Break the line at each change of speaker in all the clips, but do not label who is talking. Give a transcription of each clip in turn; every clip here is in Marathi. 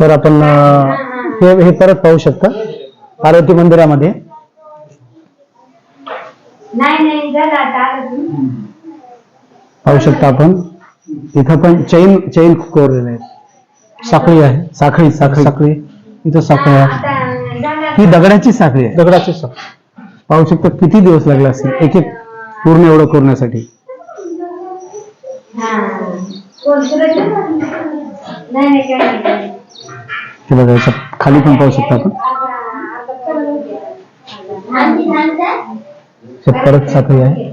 तर आपण हे हे परत पाहू शकता. पार्वती मंदिरामध्ये. पाहू शकता आपण. इथं पण चैन चैन कोरलेले आहेत. साखळी आहे. साखळी साखळी. साखळी. इथं साखळी आहे. ही दगडाची साखळी आहे. दगडाची साखळी. पाहू शकता किती दिवस लागले असतील एक एक पूर्ण एवढं करण्यासाठी.
हा. नाही नाही काय नाही, काय नाही.
हे बघा याच्या खाली पण पाहू शकता आपण? हे परत साखळी आहे?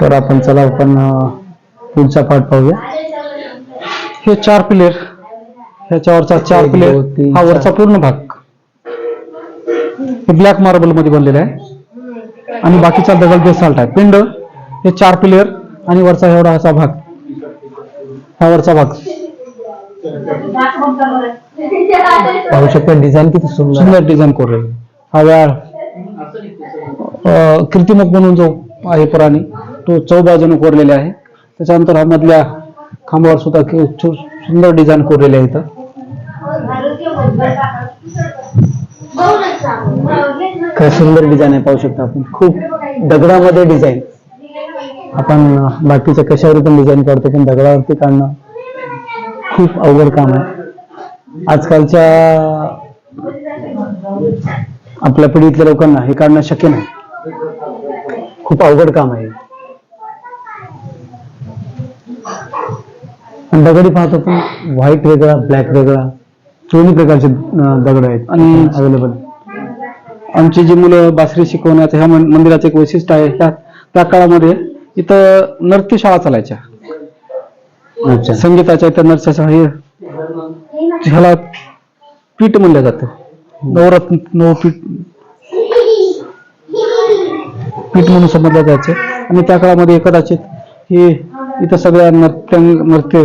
तर
आपण चला आपण पुढचा पार्ट पाहूया. हे चार प्लेअर ह्याच्यावरचा चार प्लेअर हा. वरचा पूर्ण भाग. हे ब्लॅक मार्बलमध्ये बनलेला आहे. आणि बाकीचा दगड बेसाल्ट आहे. पिंड. हे चार प्लेअर आणि वरचा एवढा असा भाग. हा वरचा भाग.
पाहू शकता डिझाईन किती सुंदर.
डिझाईन कोरलेली. हा व्याळ. कीर्तिमुख म्हणून जो आहे पुराणी तो चौबाजूने कोरलेला आहे. त्याच्यानंतर हा मधल्या खांबावर सुद्धा सुंदर डिझाईन कोरलेले आहे इथं. काय सुंदर डिझाईन आहे पाहू शकता आपण. खूप दगडामध्ये डिझाईन आपण बाकीच्या कशावर पण डिझाईन करतो पण दगडावरती काढणं खूप अवघड काम आहे. आजकालच्या आपल्या पिढीतल्या लोकांना हे काढणं शक्य नाही. खूप अवघड काम आहे दगडी पाहतो पण व्हाईट वेगळा ब्लॅक वेगळा दोन्ही प्रकारचे दगड आहेत आणि अवेलेबल आमची जी मुलं बासरी शिकवण्याचं ह्या मंदिराचं एक वैशिष्ट्य आहे त्या त्या काळामध्ये इथं नृत्यशाळा चालायच्या. संगीताच्या इथं नृत्यशाळा हे ह्याला पीठ म्हणलं जातं. नवरत्न नवपीठ. पीठ म्हणून समजलं जायचं. आणि त्या काळामध्ये कदाचित हे इथं सगळ्या नृत्य नृत्य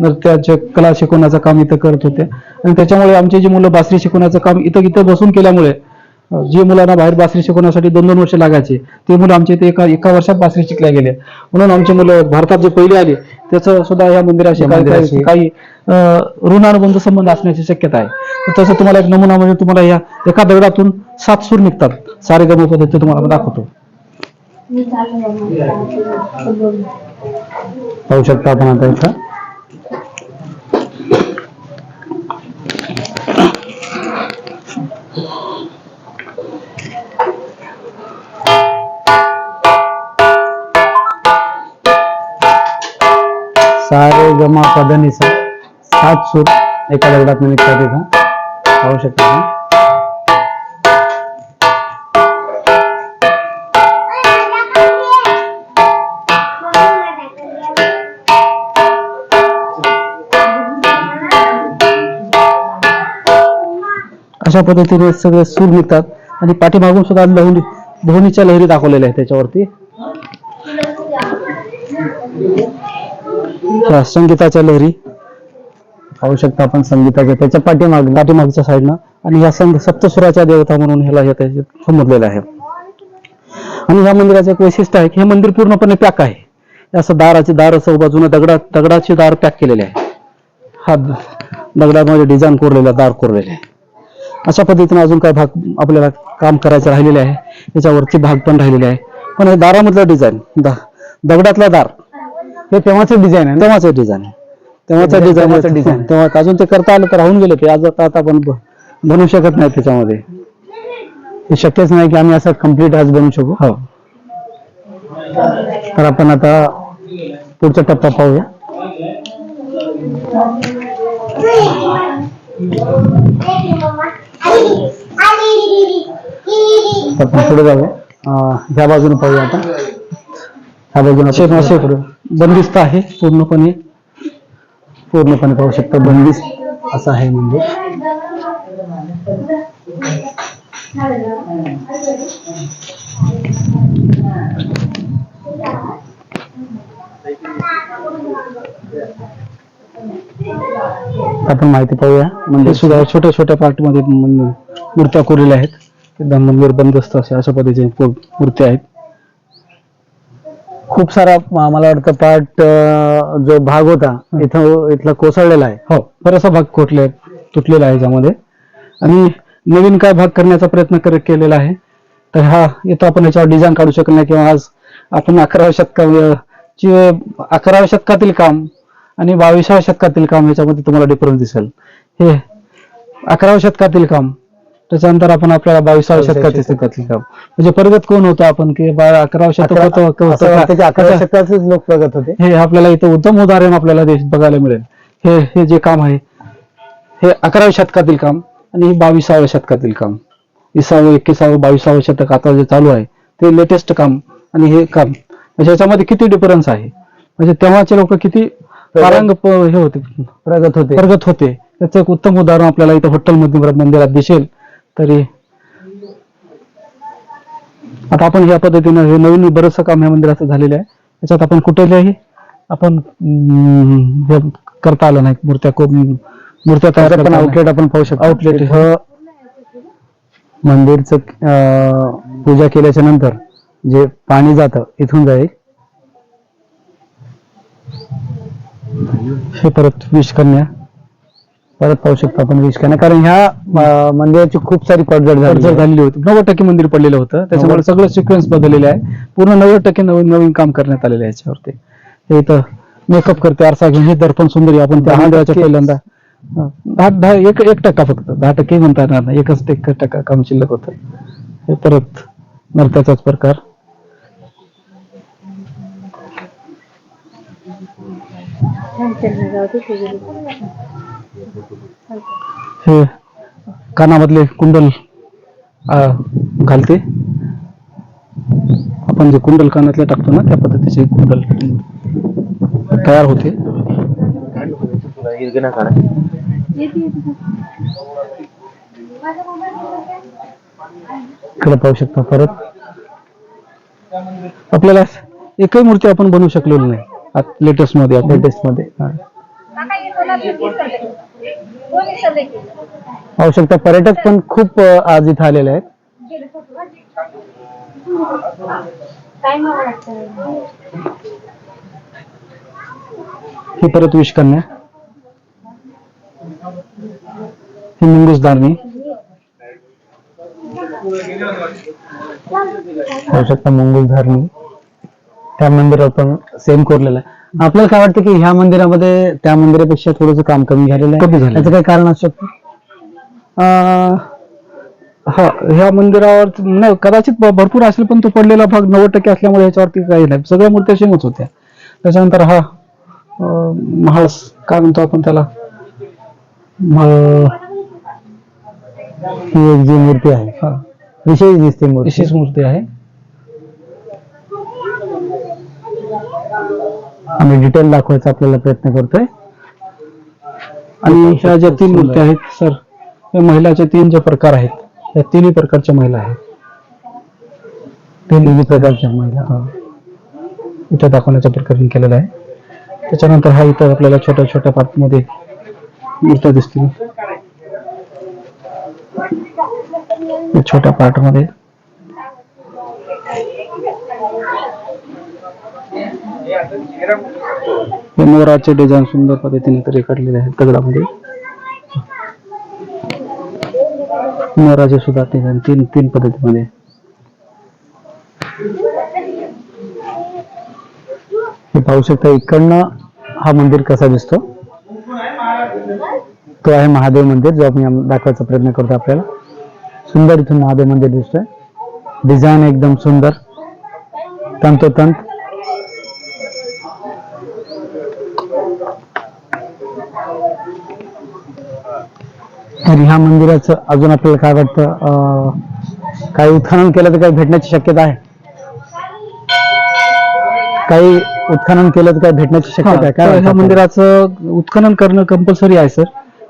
नृत्याचे कला शिकवण्याचं काम इथं करत होते. आणि त्याच्यामुळे आमचे जे मुलं बासरी शिकवण्याचं काम इथं इथं बसून केल्यामुळे जे मुलांना बाहेर बासरी शिकवण्यासाठी दोन दोन वर्ष लागायचे ते मुलं आमच्या इथे एका एका वर्षात बासरी शिकल्या गेले. म्हणून आमचे मुलं भारतात जे पहिले आले त्याचं सुद्धा या मंदिराशी काही ऋणानुबंध संबंध असण्याची शक्यता आहे. तसं तुम्हाला एक नमुना म्हणजे तुम्हाला या एका दगडातून सात सूर निघतात. सारे गम पद्धती तुम्हाला दाखवतो. पाहू शकता आपण आता सारे गमा पदनिसा सात सूर एका दगडात निघतात तिथं पाहू शकता अशा पद्धतीने सगळे सूर निघतात आणि पाठीमागून सुद्धा लहुनी धोनीच्या लहरी दाखवलेल्या आहेत त्याच्यावरती. त्या संगीताच्या लहरी. पाहू शकता आपण संगीताच्या त्याच्या पाठीमाग पाठीमागच्या साईडनं. आणि या संग सप्तसुराच्या देवता म्हणून ह्याला समजलेलं आहे. आणि या मंदिराचं एक वैशिष्ट्य आहे की हे मंदिर पूर्णपणे पॅक आहे. असं दाराचे दार असं बाजूने दगडा दगडाचे दार पॅक केलेले आहे. हा दगडामध्ये डिझाईन कोरलेला दार कोरलेले आहे. अशा पद्धतीने अजून काही भाग आपल्याला काम करायचं राहिलेले आहे. याच्यावरती भाग पण राहिलेले आहे. पण हे दारामधला डिझाईन दगडातला दार. हे तेव्हाचे डिझाईन आहे तेव्हाचं डिझाईन आहे. तेव्हाचं डिझाईन डिझाईन तेव्हा अजून ते करता आलं तर राहून गेलं ते आज आता आता आपण ब- बनवू शकत नाही त्याच्यामध्ये. हे शक्यच नाही की आम्ही असं कंप्लीट आज बनवू शकू. हो. तर आपण आता पुढचा टप्पा पाहूया. आपण पुढे जाऊया. अं, ह्या बाजूने पाहूया आता. ह्या बाजूने आपण असे पुढे. बंदिस्त आहे पूर्णपणे. पूर्णपणे पाहू शकता बंदिस्त असं आहे म्हणजे. आपण माहिती पाहूया. म्हणजे सुद्धा छोट्या छोट्या पार्टमध्ये मन- मूर्त्या कोरलेल्या आहेत. एकदम मंदिर बंदस्त असे अशा पद्धतीचे पू- मूर्ती आहेत. खूप सारा मला वाटतं पार्ट जो भाग होता इथं इथला कोसळलेला आहे. हो. बराचसा भाग कोटले तुटलेला आहे याच्यामध्ये आणि नवीन काय भाग करण्याचा प्रयत्न केलेला आहे. तर हा इथं आपण याच्यावर डिझाईन काढू शकत नाही किंवा आज आपण अकराव्या शतका ची अकराव्या शतकातील काम आणि बावीसाव्या शतकातील काम याच्यामध्ये तुम्हाला डिफरन्स दिसेल. हे अकराव्या शतकातील काम त्याच्यानंतर आपण आपल्याला बावीसाव्या शतकातील काम म्हणजे प्रगत कोण होतो आपण? की अकराव्या शतक होतं का- होतं का?
अकरा शतकाचेच लोक प्रगत होते.
हे आपल्याला इथं उत्तम उदाहरण आपल्याला देश बघायला मिळेल. हे हे जे काम आहे हे अकराव्या शतकातील काम आणि हे बावीसाव्या शतकातील काम. विसावं एकविसावं बावीसावं शतक आता जे चालू आहे ते लेटेस्ट काम आणि हे काम. म्हणजे याच्यामध्ये किती डिफरन्स आहे? म्हणजे तेव्हाचे लोक किती पारंग हे होते.
प्रगत होते.
प्रगत होते. त्याचं एक उत्तम उदाहरण आपल्याला इथं हॉटेल मध्ये मंदिरात दिसेल. तरी. आता आपण ह्या पद्धतीनं हे नवीन बरंचसं काम ह्या मंदिराचं झालेलं आहे. त्याच्यात आपण कुठेही आपण हे करता आलं नाही. मूर्त्या खूप मूर्त्या तयार
पण आउटलेट आपण पाहू शकतो.
आउटलेट
इथं मंदिरचं पूजा केल्याच्यानंतर जे पाणी जातं इथून जाईल.
हे परत विश कन्या
परत पाहू शकतो आपण विष करणं कारण ह्या मंदिराची खूप सारी पडझड झाली
जर झालेली होती. नव्वद टक्के मंदिर पडलेलं होतं. त्याच्यामुळे सगळं सिक्वेन्स बदललेले आहे. पूर्ण नव्वद टक्के नवीन नवीन काम करण्यात आलेलं आहे याच्यावरती. हे इथं मेकअप करते आरसा घेऊन हे दर्पण सुंदरी आपण त्या
दहा
मंदिराच्या. पहिल्यांदा दहा दहा एक एक टक्का फक्त. दहा टक्के म्हणता येणार नाही. एकच एक टक्का काम शिल्लक होतं. हे परत नरत्याचाच प्रकार. हे कानामधले कुंडल आ, घालते. आपण जे कुंडल कानातले टाकतो ना त्या पद्धतीचे कुंडल तयार होते.
इकडे पाहू शकतो परत.
आपल्याला एकही मूर्ती आपण बनवू शकलेलो नाही.
लेटेस्टमध्ये लेटेस्टमध्ये.
हा.
पाहू शकता पर्यटक पण खूप आज इथं आलेले आहेत.
ही परत विष कन्या ही मुंगूस धारणी
पाहू शकता मुंगूस धारणी त्या मंदिरावर पण सेम कोरलेला आहे. आपल्याला काय वाटतं की ह्या मंदिरामध्ये त्या मंदिरापेक्षा थोडंसं काम कमी झालेलं आहे?
कमी झालेलं आहे.
त्याचं काही कारण असू शकतं?
अं, हा ह्या मंदिरावर नाही कदाचित भ- भरपूर असेल पण तो पडलेला भाग नव्वद टक्के असल्यामुळे याच्यावरती काही नाही. सगळ्या मूर्त्या सेमच होत्या. त्याच्यानंतर हा अं, महाळस काय म्हणतो आपण त्याला? म-
ही एक जी मूर्ती आहे.
हा,
विशेष दिसते मूर्ती.
विशेष मूर्ती आहे.
आम्ही डिटेल दाखवायचा आपल्याला प्रयत्न करतोय.
आणि ह्या ज्या तीन मूर्त्या आहेत सर या महिलाचे तीन जे प्रकार आहेत या तिन्ही प्रकारच्या महिला आहेत.
तिन्ही प्रकारच्या महिला.
हा. इथं दाखवण्याचा प्रकरण केलेला आहे. त्याच्यानंतर हा इथं आपल्याला छोट्या छोट्या पार्टमध्ये मूर्त्या दिसतील. छोट्या पार्टमध्ये हे मोराचे डिझाईन सुंदर पद्धतीने तरी काढलेले आहेत दगडामध्ये. मोराचे सुद्धा डिझाईन तीन तीन पद्धतीमध्ये.
हे पाहू शकता इकडनं हा मंदिर कसा दिसतो? तो आहे महादेव मंदिर जो आपण दाखवायचा प्रयत्न करतो आपल्याला. सुंदर इथून महादेव मंदिर दिसतोय. डिझाईन एकदम सुंदर. तंतोतंत. तर ह्या मंदिराचं अजून आपल्याला काय वाटतं काही उत्खनन केलं तर काही भेटण्याची शक्यता आहे? काही उत्खनन केलं तर काही भेटण्याची शक्यता आहे?
हा,
काय
ह्या? मंदिराचं उत्खनन करणं कंपल्सरी आहे सर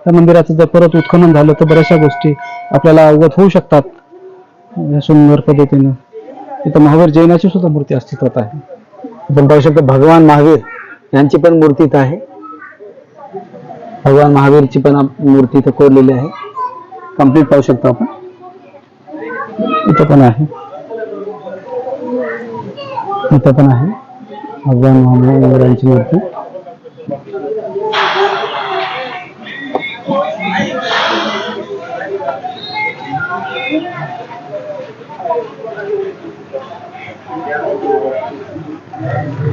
त्या मंदिराचं जर परत उत्खनन झालं तर बऱ्याचशा गोष्टी आपल्याला अवगत होऊ शकतात. या सुंदर पद्धतीनं. तिथं महावीर जैनाची सुद्धा मूर्ती अस्तित्वात आहे.
आपण पाहू शकतो भगवान महावीर यांची पण मूर्ती इथं आहे. भगवान पण आप- मूर्ती इथं कोरलेली आहे. कंप्लीट पाहू शकतो आपण.
इथं पण आहे.
इथं पण भगवान महावीरांची मूर्ती.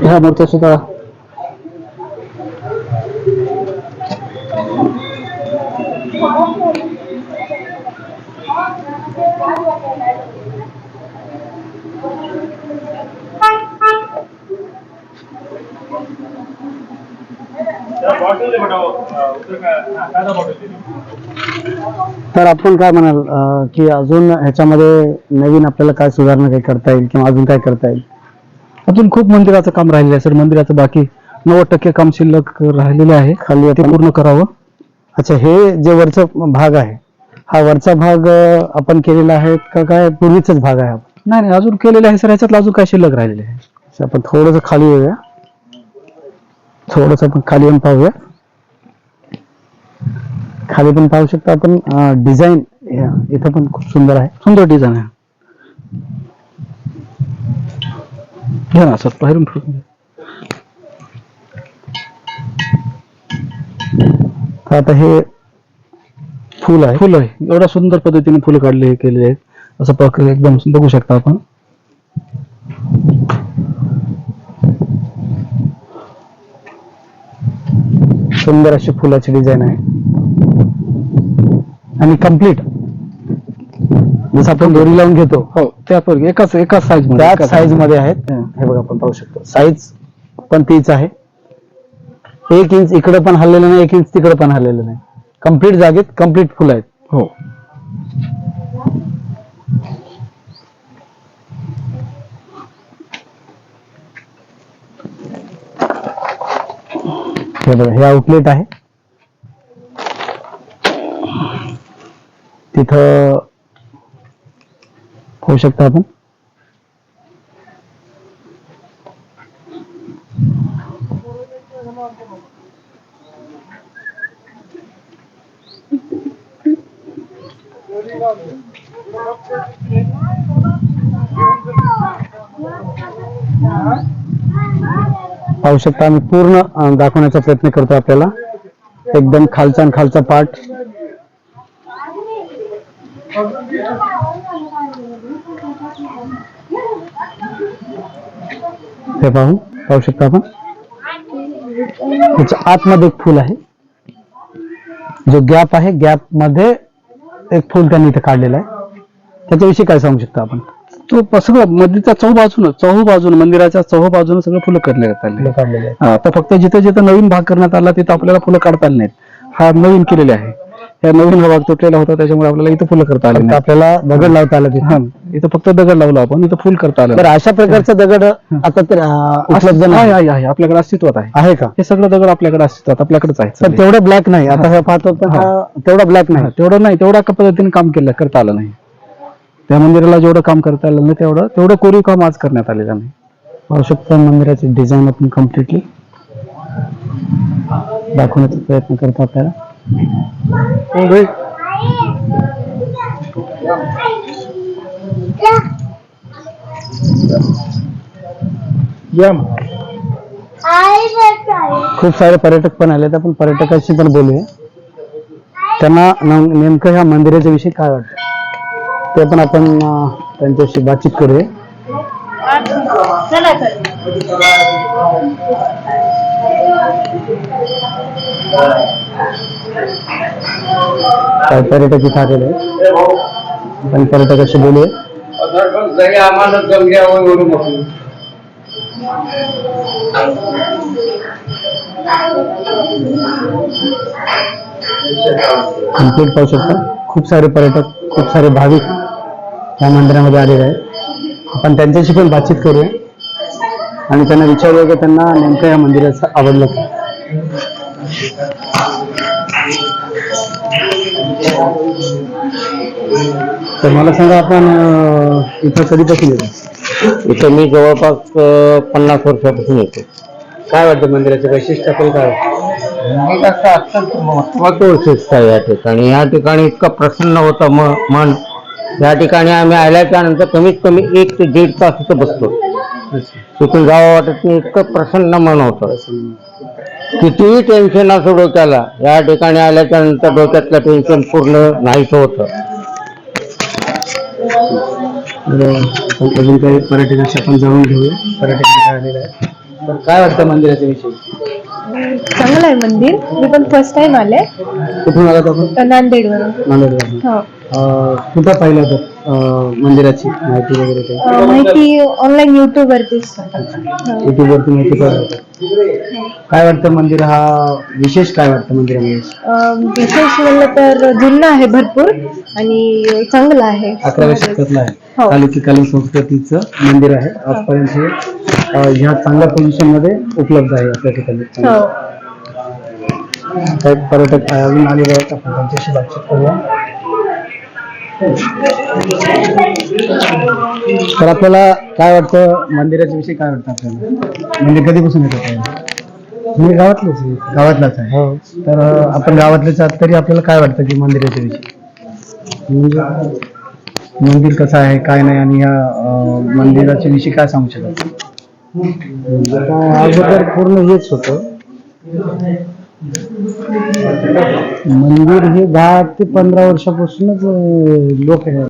ह्या मूर्त्या सुद्धा
तर आपण काय म्हणाल की अजून ह्याच्यामध्ये नवीन आपल्याला काय सुधारणा काही करता येईल किंवा अजून काय करता येईल?
अजून खूप मंदिराचं काम राहिलेलं आहे सर. मंदिराचं बाकी नव्वद टक्के काम शिल्लक राहिलेले आहे.
खाली
ते पूर्ण करावं.
अच्छा हे जे वरचं भाग आहे हा वरचा भाग आपण केलेला आहे का काय? पूर्वीचाच भाग आहे?
नाही नाही अजून केलेले आहे सर. ह्याच्यातलं अजून काय शिल्लक राहिलेले आहे?
आपण थोडस खाली येऊया. थोडस आपण खाली येऊन पाहूया. खाली पण पाहू शकतो आपण डिझाईन इथं पण खूप सुंदर आहे.
सुंदर डिझाईन आहे. घ्या ना सर बाहेरून
आता हे फुल आहे.
फुलं आहे. एवढ्या सुंदर पद्धतीने फुलं काढले केलेले आहेत. असं प्रक्रिया एकदम बघू शकता आपण.
सुंदर अशी फुलाची डिझाईन आहे. आणि कंप्लीट जसं आपण दोरी लावून घेतो.
हो एकाच एकाच साईजमध्ये
त्याच
एकाच
साईजमध्ये आहेत
हा.
हे बघा आपण पाहू शकतो. साईज पण तीच आहे. एक इंच इकडे पण हल्लेलं नाही एक इंच तिकडे पण हल्लेलं नाही. कंप्लीट जागेत कंप्लीट फुलं आहेत.
हो.
हे बघा हे आउटलेट आहे. तिथं होऊ शकता आपण. पाहू शकता आम्ही पूर्ण दाखवण्याचा प्रयत्न करतो आपल्याला. एकदम खालचा आणि खालचा पार्ट हे पाहू पाहू शकता आपण त्याच्या आतमध्ये एक फुल आहे. जो गॅप आहे गॅपमध्ये एक फुल त्यांनी इथे काढलेलं आहे. त्याच्याविषयी काय सांगू शकता आपण?
तो सगळं मंदिरच्या चहू बाजून चहू बाजून मंदिराच्या चहू बाजून सगळं फुलं करण्यात आले तर फक्त जिथे जिथे नवीन भाग करण्यात आला तिथं आपल्याला फुलं काढता नाहीत. हा नवीन केलेले आहे. या नवीन भाग तुटलेला होता त्याच्यामुळे आपल्याला इथं फुलं करता आले नाही.
आपल्याला दगड लावता आला तिथे.
हा इथं फक्त दगड लावला आपण इथं फुल करता आलं.
तर
नाही.
अशा प्रकारचा दगड आता तर अं, उपलब्ध
आहे
नाही
आहे आहे आपल्याकडे अस्तित्वात आहे.
आहे का?
हे सगळं दगड आपल्याकडे अस्तित्वात आपल्याकडेच आहे
पण
सगळे.
तेवढं ब्लॅक नाही. आता हे. पाहतो तर हा. तेवढा ब्लॅक
हा,
नाही
तेवढं नाही तेवढ्या क- पद्धतीने काम केलं करता आलं नाही. त्या मंदिराला जेवढं काम करता आलं नाही तेवढं तेवढं कोरीव काम आज करण्यात आलेलं नाही
पाहू शकता मंदिराचे डिझाईन आपण कम्प्लिटली दाखवण्याचा प्रयत्न करतो आपल्याला.
या मग.
खूप सारे पर्यटक पण आले आपण पर्यटकांशी पण बोलूया. त्यांना न- नेमकं ह्या मंदिराच्या विषयी काय वाटतं? ते पण आपण त्यांच्याशी बातचीत करूया.
चला. काय
काही पर्यटक इथे आलेले आहेत? आपण पर्यटकाशी बोलूया. कंप्लीट पाहू शकता. खूप सारे पर्यटक खूप सारे भाविक या मंदिरामध्ये आलेले आहेत. आपण त्यांच्याशी पण बातचीत करूया. आणि त्यांना विचारूया की त्यांना नेमकं या मंदिराचं आवडलं का तर मला सांगा आपण अं, इथं कधीपासून येतो?
इथं मी जवळपास अ, पन्नास वर्षापासून येतो.
काय वाटतं मंदिराचे वैशिष्ट्य आपण काय?
एक असं अत्यंत महत्वाचं वैशिष्ट्य आहे या ठिकाणी. या ठिकाणी इतकं प्रसन्न होतं म मन. या ठिकाणी आम्ही आल्याच्यानंतर कमीत कमी एक ते दीड तास इथं बसतो तिथून जावं वाटत नाही इतकं प्रसन्न मन होतं. कितीही टेन्शन असो डोक्याला या ठिकाणी आल्याच्यानंतर डोक्यातलं टेन्शन पूर्ण नाहीच होतं.
अजून काही पर्यटकांशी आपण जाणून घेऊया. पर्यटक इथे आलेले आहेत तर काय वाटतं मंदिराच्या विषयी?
चांगलं आहे मंदिर. मी पण फर्स्ट टाइम आले.
कुठून आलात आपण?
नांदेडवरून.
नांदेडवरून.
हो.
अं, कुठं पाहिलं होतं? मंदिराची माहिती वगैरे
अं, माहिती ऑनलाईन युट्यूब वरतीच
युट्यूबवरती माहिती पाहिलं होतं काय वाटतं मंदिर? हा विशेष काय वाटतं मंदिरामध्ये?
अं, विशेष म्हणलं तर जुनं आहे भरपूर आणि चांगलं आहे.
अकराव्या शतकातलं आहे.
हो.
चालुक्यकालीन संस्कृतीचं मंदिर आहे. आजपर्यंत हे अं, ह्या चांगल्या पोझिशनमध्ये उपलब्ध आहे आपल्या ठिकाणी.
हो.
काही पर्यटक अजून आलेले आहेत. आपण त्यांच्याशी बातचीत करूया. तर आपल्याला काय वाटतं? मंदिराच्या विषयी काय वाटतं आपल्याला? मंदिर कधीपासून येत होतं मी गावातलंच आहे. गावातलाच आहे. तर अं, आपण गावातलेच आहात तरी आपल्याला काय वाटतं की मंदिराच्या विषयी? म्हणजे मंदिर कसं आहे काय नाही आणि या अं, मंदिराच्या विषयी काय सांगू शकता?
अगोदर पूर्ण हेच होतं. मंदिर हे दहा ते पंधरा वर्षापासूनच लोक आहे